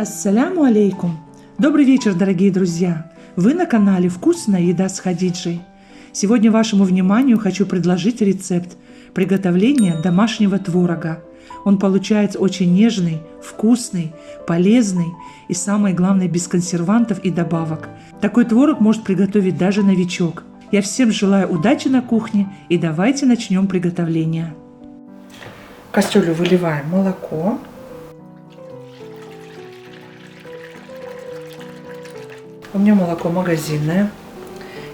Ассаляму алейкум! Добрый вечер, дорогие друзья! Вы на канале «Вкусная еда с Хадиджей». Сегодня вашему вниманию хочу предложить рецепт приготовления домашнего творога. Он получается очень нежный, вкусный, полезный и, самое главное, без консервантов и добавок. Такой творог может приготовить даже новичок. Я всем желаю удачи на кухне и давайте начнем приготовление. В кастрюлю выливаем молоко. У меня молоко магазинное.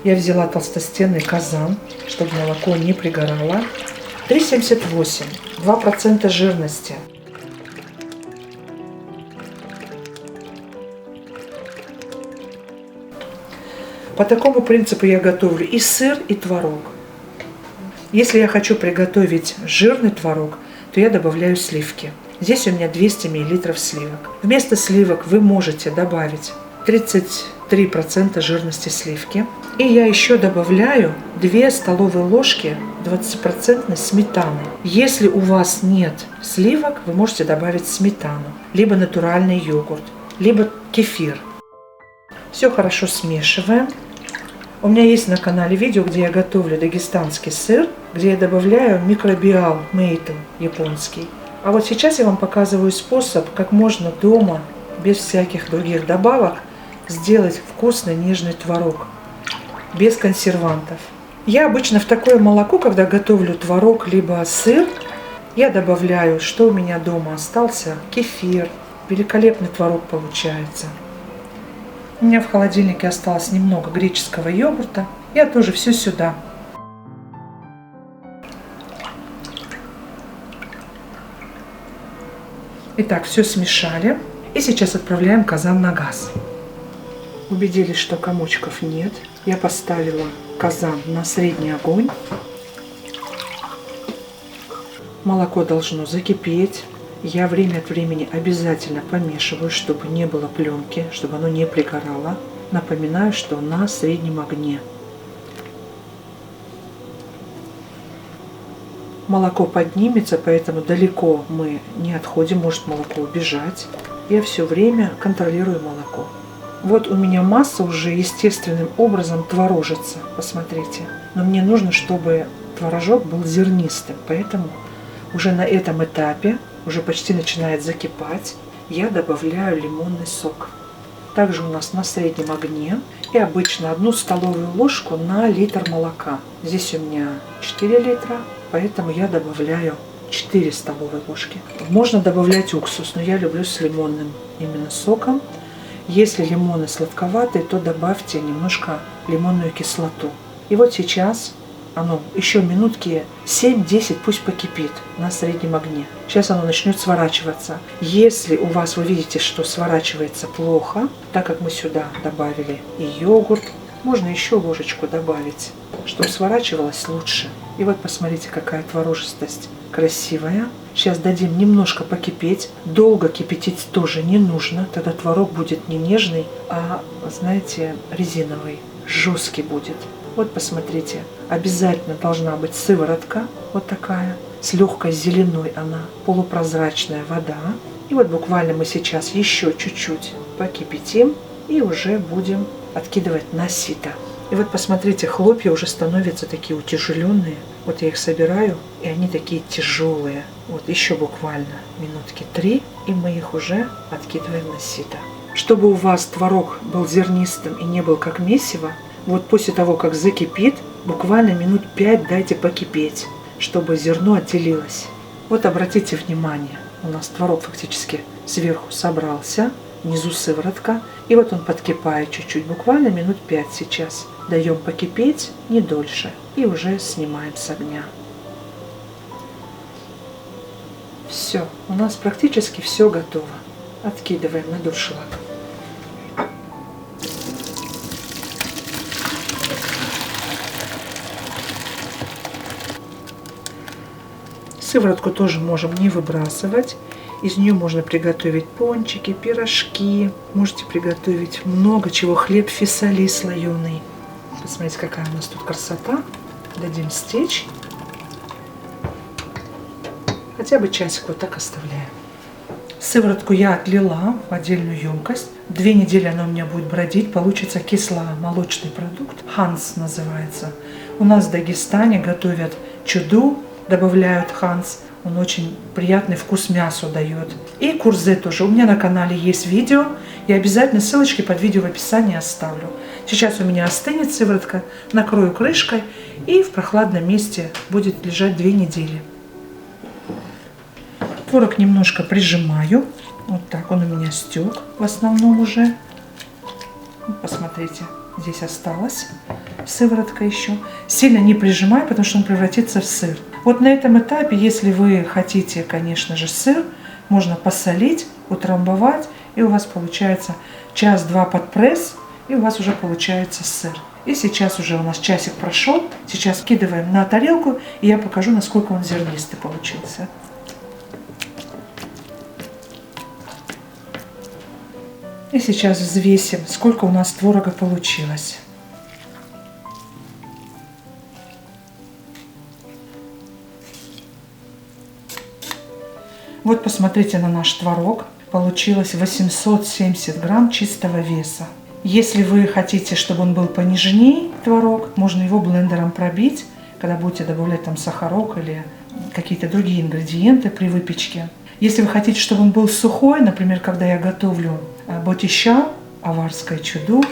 Я взяла толстостенный казан, чтобы молоко не пригорало. 3,78, 2% жирности. По такому принципу я готовлю и сыр, и творог. Если я хочу приготовить жирный творог, то я добавляю сливки. Здесь у меня 200 мл сливок. Вместо сливок вы можете добавить 33% жирности сливки. И я еще добавляю 2 столовые ложки 20% сметаны. Если у вас нет сливок, вы можете добавить сметану, либо натуральный йогурт, либо кефир. Все хорошо смешиваем. У меня есть на канале видео, где я готовлю дагестанский сыр, где я добавляю микробиал мейтен японский. А вот сейчас я вам показываю способ, как можно дома, без всяких других добавок, сделать вкусный нежный творог, без консервантов. Я обычно в такое молоко, когда готовлю творог либо сыр, я добавляю, что у меня дома остался, кефир. Великолепный творог получается. У меня в холодильнике осталось немного греческого йогурта. Я тоже все сюда. Итак, все смешали. И сейчас отправляем казан на газ. Убедились, что комочков нет. Я поставила казан на средний огонь. Молоко должно закипеть. Я время от времени обязательно помешиваю, чтобы не было пленки, чтобы оно не пригорало. Напоминаю, что на среднем огне. Молоко поднимется, поэтому далеко мы не отходим, может молоко убежать. Я все время контролирую молоко. Вот у меня масса уже естественным образом творожится, посмотрите. Но мне нужно, чтобы творожок был зернистым, поэтому уже на этом этапе уже почти начинает закипать, я добавляю лимонный сок. Также у нас на среднем огне и обычно одну столовую ложку на литр молока. Здесь у меня 4 литра, поэтому я добавляю 4 столовые ложки. Можно добавлять уксус, но я люблю с лимонным именно соком. Если лимоны сладковатые, то добавьте немножко лимонную кислоту. И вот сейчас оно еще минутки 7-10 пусть покипит на среднем огне. Сейчас оно начнет сворачиваться. Если у вас вы видите, что сворачивается плохо, так как мы сюда добавили и йогурт, можно еще ложечку добавить, чтобы сворачивалось лучше. И вот посмотрите, какая творожистость красивая. Сейчас дадим немножко покипеть. Долго кипятить тоже не нужно. Тогда творог будет не нежный, а, знаете, резиновый. Жесткий будет. Вот посмотрите, обязательно должна быть сыворотка, вот такая, с легкой зеленой она, полупрозрачная вода. И вот буквально мы сейчас еще чуть-чуть покипятим и уже будем откидывать на сито. И вот посмотрите, хлопья уже становятся такие утяжеленные. Вот я их собираю, и они такие тяжелые. Вот еще буквально минутки три, и мы их уже откидываем на сито. Чтобы у вас творог был зернистым и не был как месиво, вот после того, как закипит, буквально минут 5 дайте покипеть, чтобы зерно отделилось. Вот обратите внимание, у нас творог фактически сверху собрался, внизу сыворотка, и вот он подкипает чуть-чуть, буквально минут 5 сейчас. Даем покипеть не дольше и уже снимаем с огня. Все, у нас практически все готово. Откидываем на дуршлаг. Сыворотку тоже можем не выбрасывать. Из нее можно приготовить пончики, пирожки. Можете приготовить много чего. Хлеб фисали слоеный. Посмотрите, какая у нас тут красота. Дадим стечь. Хотя бы часик вот так оставляем. Сыворотку я отлила в отдельную емкость. Две недели она у меня будет бродить. Получится кисломолочный продукт. Ханс называется. У нас в Дагестане готовят чуду, добавляют ханс. Он очень приятный вкус мясу дает. И курзе тоже. У меня на канале есть видео. Я обязательно ссылочки под видео в описании оставлю. Сейчас у меня остынет сыворотка. Накрою крышкой. И в прохладном месте будет лежать две недели. Творог немножко прижимаю. Вот так он у меня стек в основном уже. Посмотрите, здесь осталась сыворотка еще. Сильно не прижимаю, потому что он превратится в сыр. Вот на этом этапе, если вы хотите, конечно же, сыр, можно посолить, утрамбовать, и у вас получается час-два под пресс, и у вас уже получается сыр. И сейчас уже у нас часик прошел. Сейчас скидываем на тарелку, и я покажу, насколько он зернистый получился. И сейчас взвесим, сколько у нас творога получилось. Вот посмотрите на наш творог. Получилось 870 грамм чистого веса. Если вы хотите, чтобы он был понежнее, творог, можно его блендером пробить, когда будете добавлять там сахарок или какие-то другие ингредиенты при выпечке. Если вы хотите, чтобы он был сухой, например, когда я готовлю э, ботища, аварское чуду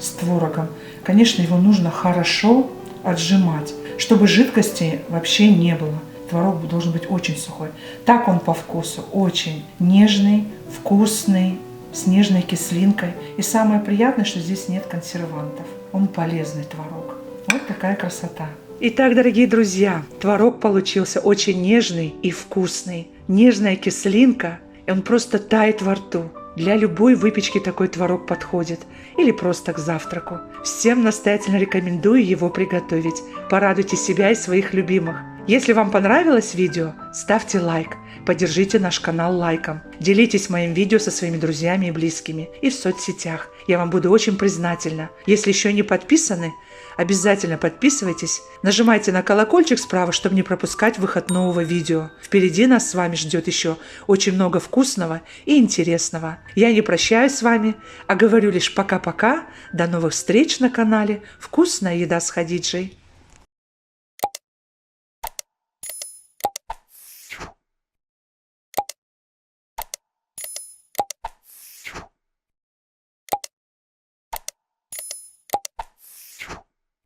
с творогом, конечно, его нужно хорошо отжимать, чтобы жидкости вообще не было. Творог должен быть очень сухой. Так он по вкусу очень нежный, вкусный, с нежной кислинкой. И самое приятное, что здесь нет консервантов. Он полезный творог. Вот такая красота. Итак, дорогие друзья, творог получился очень нежный и вкусный. Нежная кислинка, и он просто тает во рту. Для любой выпечки такой творог подходит. Или просто к завтраку. Всем настоятельно рекомендую его приготовить. Порадуйте себя и своих любимых. Если вам понравилось видео, ставьте лайк, поддержите наш канал лайком, делитесь моим видео со своими друзьями и близкими и в соцсетях. Я вам буду очень признательна. Если еще не подписаны, обязательно подписывайтесь, нажимайте на колокольчик справа, чтобы не пропускать выход нового видео. Впереди нас с вами ждет еще очень много вкусного и интересного. Я не прощаюсь с вами, а говорю лишь пока-пока. До новых встреч на канале «Вкусная еда с Хадиджей».